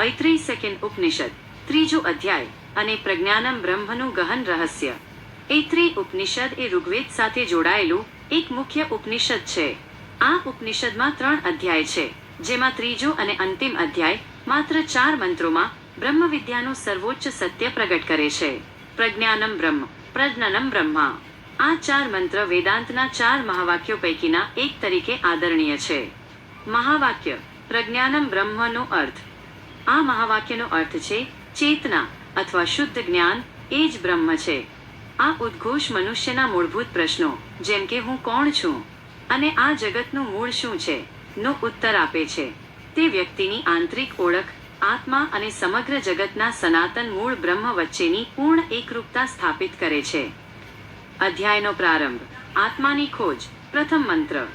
ઐત્રેય second ઉપનિષદ, ત્રીજો અધ્યાય, અને પ્રજ્ઞાનમ બ્રહ્મનું ગહન રહસ્ય. ઐત્રી ઉપનિષદ એ ઋગ્વેદ સાથે જોડાયેલું એક મુખ્ય ઉપનિષદ છે. આ ઉપનિષદમાં ત્રણ અધ્યાય છે, જેમાં ત્રીજો અને અંતિમ અધ્યાય માત્ર ચાર મંત્રોમાં બ્રહ્મ વિદ્યાનું સર્વોચ્ચ સત્ય પ્રગટ કરે છે. પ્રજ્ઞાનમ બ્રહ્મ, પ્રજ્ઞાનમ બ્રહ્મા. આ ચાર મંત્ર વેદાંતના ચાર મહાવાક્યો પૈકીના એક તરીકે આદરણીય છે. મહાવાક્ય, પ્રજ્ઞાનમ બ્રહ્મનો અર્થ આ મહાવાક્યનો અર્થ છે ચેતના અથવા શુદ્ધ જ્ઞાન, એ જ બ્રહ્મ છે. આ ઉદ્ઘોષ મનુષ્યના મૂળભૂત પ્રશ્નો, જેમ કે હું કોણ છું અને આ જગતનું મૂળ શું છે, નો ઉત્તર આપે છે. તે વ્યક્તિની આંતરિક ઓળખ, આત્મા અને સમગ્ર જગતના સનાતન મૂળ બ્રહ્મ વચ્ચેની પૂર્ણ એકરૂપતા સ્થાપિત કરે છે. અધ્યાયનો પ્રારંભ, આત્માની ખોજ, પ્રથમ મંત્ર.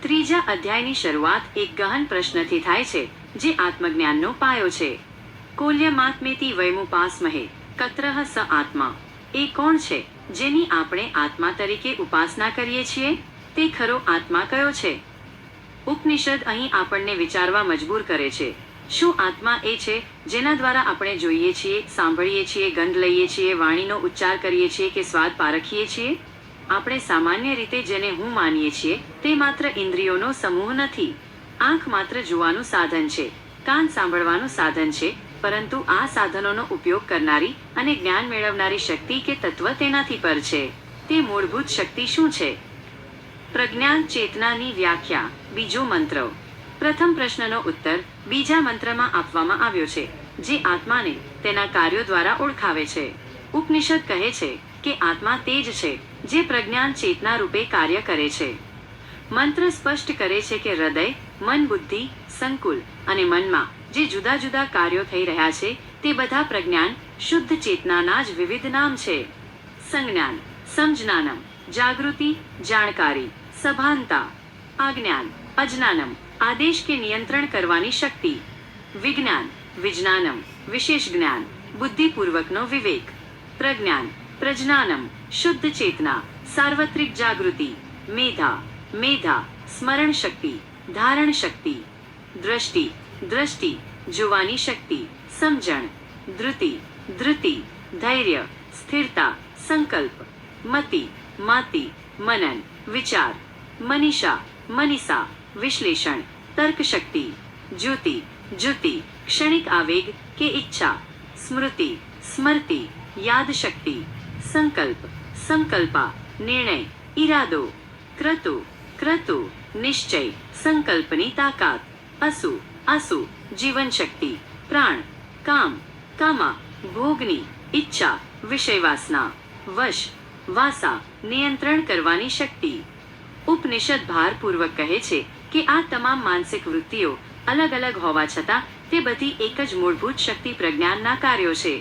ત્રીજા અધ્યાયની શરૂઆત એક ગહન પ્રશ્નથી થાય છે જે આત્મજ્ઞાનનો પાયો છે. કોલ્યમાત્મેતિ વૈમુપાસમહે કત્રહ સ આત્મા. એ કોણ છે, જેની આપણે આત્મા તરીકે ઉપાસના કરીએ છીએ? તે ખરો આત્મા કયો છે? ઉપનિષદ અહીં આપણને વિચારવા મજબૂર કરે છે. શું આત્મા એ છે, જેના દ્વારા આપણે જોઈએ છીએ, સાંભળીએ છીએ, ગંધ લઈએ છીએ, વાણીનો ઉચ્ચાર કરીએ છીએ કે સ્વાદ પારખીએ છીએ? આપણે સામાન્ય રીતે જેને હું માનીએ છીએ, તે માત્ર ઇન્દ્રિયોનો સમૂહ નથી. આંખ માત્ર જોવાનું સાધન છે, કાન સાંભળવાનું સાધન છે, પરંતુ આ સાધનોનો ઉપયોગ કરનારી અને જ્ઞાન મેળવનારી શક્તિ કે તત્વ તેનાથી પર છે. તે મૂળભૂત શક્તિ શું છે? પ્રજ્ઞાન ચેતનાની વ્યાખ્યા, બીજો મંત્ર. પ્રથમ પ્રશ્નનો ઉત્તર બીજા મંત્રમાં આપવામાં આવ્યો છે, જે આત્માને તેના કાર્યો દ્વારા ઓળખાવે છે. ઉપનિષદ કહે છે કે આત્મા તે જ છે, જે પ્રજ્ઞાન ચેતના રૂપે કાર્ય કરે છે. મંત્ર સ્પષ્ટ કરે છે કે હૃદય, મન બુદ્ધિ, સંકુલ અને મનમાં જે જુદા જુદા કાર્યો થઈ રહ્યા છે તે બધા પ્રજ્ઞાન, શુદ્ધ ચેતનાના જ વિવિધ નામ છે. સંજ્ઞાન સમજ્ઞાનમ જાગૃતિ, જાણકારી, સભાનતા. આજ્ઞાન અજ્ઞાનમ, આદેશ કે નિયંત્રણ કરવાની શક્તિ. વિજ્ઞાન, વિજ્ઞાનમ, વિશેષ જ્ઞાન, બુદ્ધિપૂર્વકનો વિવેક. પ્રજ્ઞાન, પ્રજ્ઞાનમ, શુદ્ધ ચેતના, સાર્વત્રિક જાગૃતિ, મેધા. મેધા, સ્મરણ શક્તિ, ધારણ શક્તિ, દ્રષ્ટિ દ્રષ્ટિ, જોવાની શક્તિ, સમજણ ધૃતિ ધૃતિ ધૈર્ય, સ્થિરતા, સંકલ્પ, મતિ, માતિ, મનન, વિચાર, મનીષા મનીષા, વિશ્લેષણ તર્ક શક્તિ જ્યોતિ, જ્યુતિ, ક્ષણિક આવેગ કે ઈચ્છા, સ્મૃતિ સ્મૃતિ યાદશક્તિ, સંકલ્પ, સંકલ્પા, નિર્ણય, ઈરાદો, ક્રતુ ક્રતુ નિશ્ચય સંકલ્પની તાકાત અસુ આસુ જીવન શક્તિ પ્રાણ કામ કામા ભોગની ઈચ્છા વિષય વાસના વશ વાસા નિયંત્રણ કરવાની શક્તિ ઉપનિષદ ભારપૂર્વક કહે છે કે આ તમામ માનસિક વૃત્તિઓ અલગ અલગ હોવા છતાં તે બધી એક જ મૂળભૂત શક્તિ પ્રજ્ઞાનના કાર્યો છે।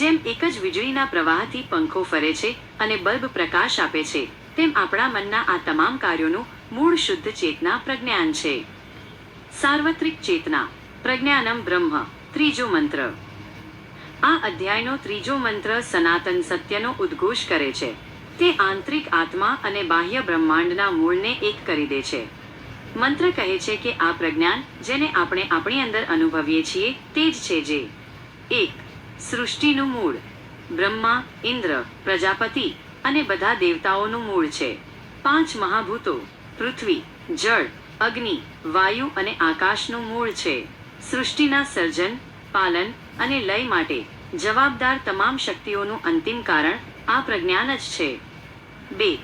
જેમ એક જ વીજળીના પ્રવાહથી પંખો ફરે છે અને બલ્બ પ્રકાશ આપે છે, તેમ આપણા મનના આ તમામ કાર્યોનું મૂળ શુદ્ધ ચેતના પ્રજ્ઞાન છે. સાર્વત્રિક ચેતના, પ્રજ્ઞાનમ બ્રહ્મ, ત્રીજો મંત્ર. આ અધ્યાયનો ત્રીજો મંત્ર સનાતન સત્યનો ઉદ્ઘોષ કરે છે. તે આંતરિક આત્મા અને બાહ્ય બ્રહ્માંડના મૂળને એક કરી દે છે. મંત્ર કહે છે કે આ પ્રજ્ઞાન, જેને આપણે આપણી અંદર અનુભવીએ છીએ, તે જ છે જે. એક, સૃષ્ટિનું મૂળ. બ્રહ્મા, ઇન્દ્ર, પ્રજાપતિ અને બધા દેવતાઓનું મૂળ છે. પાંચ મહાભૂતો. પૃથ્વી, જળ, અગ્નિ, વાયુ અને આકાશનું મૂળ છે. સૃષ્ટિના સર્જન, પાલન અને લય માટે જવાબદાર તમામ શક્તિઓનું અંતિમ કારણ આ પ્રજ્ઞાન જ છે. બે,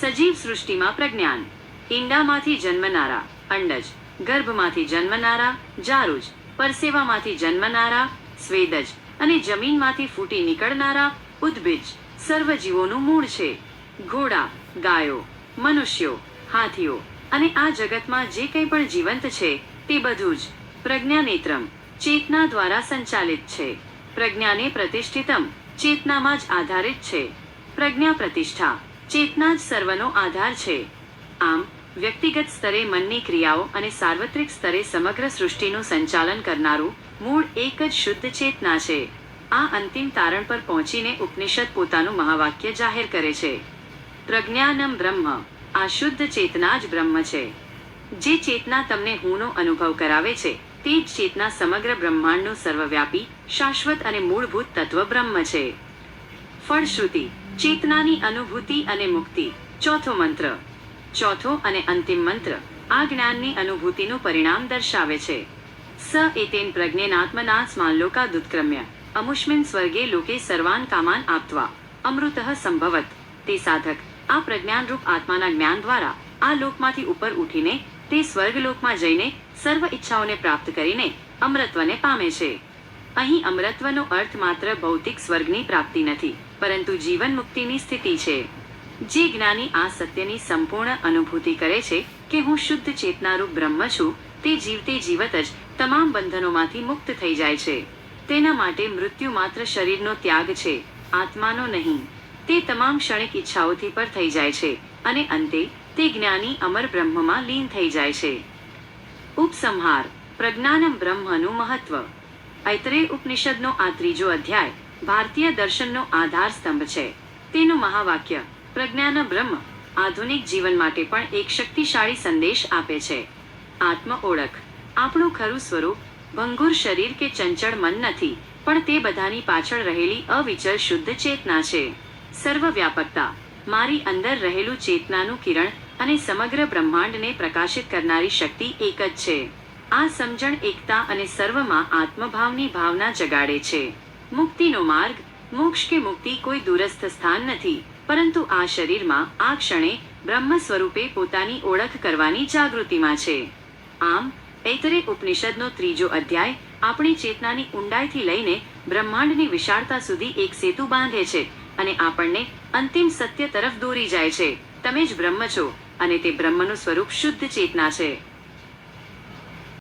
સજીવ સૃષ્ટિમાં પ્રજ્ઞાન. ઈંડામાંથી જન્મનારા, અંડજ, ગર્ભમાંથી જન્મનારા, જારુજ, પરસેવામાંથી જન્મનારા, સ્વેદજ અને જમીનમાંથી ફૂટી નીકળનારા, ઉદ્ભિજ સર્વ જીવોનું મૂળ છે. ઘોડા, ગાયો, મનુષ્યો હાથીઓ અને આ જગતમાં જે કંઈ પણ જીવંત છે, તે બધું જ પ્રજ્ઞાનેત્રમ, ચેતના દ્વારા સંચાલિત છે. પ્રજ્ઞાને પ્રતિષ્ઠિતમ, ચેતનામાં જ આધારિત છે. પ્રજ્ઞા પ્રતિષ્ઠા, ચેતના જ સર્વનો આધાર છે. આમ, વ્યક્તિગત સ્તરે મનની ક્રિયાઓ અને સાર્વત્રિક સ્તરે સમગ્ર સૃષ્ટિનું સંચાલન કરનારું મૂળ એક જ શુદ્ધ ચેતના છે. આ અંતિમ તારણ પર પહોંચીને ઉપનિષદ પોતાનું મહાવાક્ય જાહેર કરે છે. પ્રજ્ઞાનમ બ્રહ્મ. આ શુદ્ધ ચેતના જ બ્રહ્મ છે. જે ચેતના તમને હુંનો અનુભવ કરાવે છે, તે જ ચેતના સમગ્ર બ્રહ્માંડનું સર્વવ્યાપી, શાશ્વત અને મૂળભૂત તત્વ બ્રહ્મ છે. ફળશ્રુતિ, ચેતનાની અનુભૂતિ અને મુક્તિ, ચોથો મંત્ર. ચોથો અને અંતિમ મંત્ર, આ જ્ઞાનની અનુભૂતિનું પરિણામ દર્શાવે છે. સ એતેન પ્રજ્ઞેનાત્મના સ્માલ્લોકા દુત્ક્રમ્ય અમુષ્મિન સ્વર્ગે લોકે સર્વાન કામાન આપવા અમૃતઃ સંભવત, તે સાધક આ પ્રજ્ઞાનરૂપ આત્માના જ્ઞાન દ્વારા આ લોકમાંથી ઉપર ઉઠીને, તે સ્વર્ગલોકમાં જઈને સર્વ ઈચ્છાઓને પ્રાપ્ત કરીને અમરત્વને પામે છે. અહીં અમરત્વનો અર્થ માત્ર ભૌતિક સ્વર્ગની પ્રાપ્તિ નથી, પરંતુ જીવન મુક્તિની સ્થિતિ છે. જે જ્ઞાની આ સત્યની સંપૂર્ણ અનુભૂતિ કરે છે કે હું શુદ્ધ ચેતનારૂપ બ્રહ્મ છું, તે જીવતે જીવત જ તમામ બંધનોમાંથી મુક્ત થઈ જાય છે. તેના માટે મૃત્યુ માત્ર શરીરનો ત્યાગ છે, આત્માનો નહીં. તે તમામ ક્ષણિક ઈચ્છાઓથી પર થઈ જાય છે અને અંતે તે જ્ઞાની અમર બ્રહ્મમાં લીન થઈ જાય છે. ઉપસંહાર, પ્રજ્ઞાનમ બ્રહ્મનું મહત્વ. ઐત્રેય ઉપનિષદનો આ ત્રીજો અધ્યાય, ભારતીય દર્શનનો આધાર સ્તંભ છે. તેનું મહાવાક્ય, પ્રજ્ઞાન બ્રહ્મ, આધુનિક જીવન માટે પણ એક શક્તિશાળી સંદેશ આપે છે. આત્મ ઓળખ, આપણું ખરું સ્વરૂપ, ભંગુર શરીર કે ચંચળ મન નથી, પણ તે બધાની પાછળ રહેલી અવિચલ શુદ્ધ ચેતના છે. સર્વવ્યાપકતા, મારી અંદર રહેલું ચેતનાનું કિરણ અને સમગ્ર બ્રહ્માંડને પ્રકાશિત કરનારી શક્તિ એક જ છે. આ સમજણ એકતા અને સર્વમાં આત્મભાવની ભાવના જગાડે છે. મુક્તિનો માર્ગ, મોક્ષ કે મુક્તિ કોઈ દૂરસ્થ સ્થાન નથી, પરંતુ આ શરીરમાં, આ ક્ષણે, બ્રહ્મ સ્વરૂપે પોતાની ઓળખ કરવાની જાગૃતિમાં છે. આમ, ઐતરે ઉપનિષદનો ત્રીજો અધ્યાય આપણી ચેતનાની ઊંડાઈથી લઈને બ્રહ્માંડની વિશાળતા સુધી એક સેતુ બાંધે છે. અને આપણને અંતિમ સત્ય તરફ દોરી જાય છે. તમે જ બ્રહ્મ છો અને તે બ્રહ્મનું સ્વરૂપ શુદ્ધ ચેતના છે.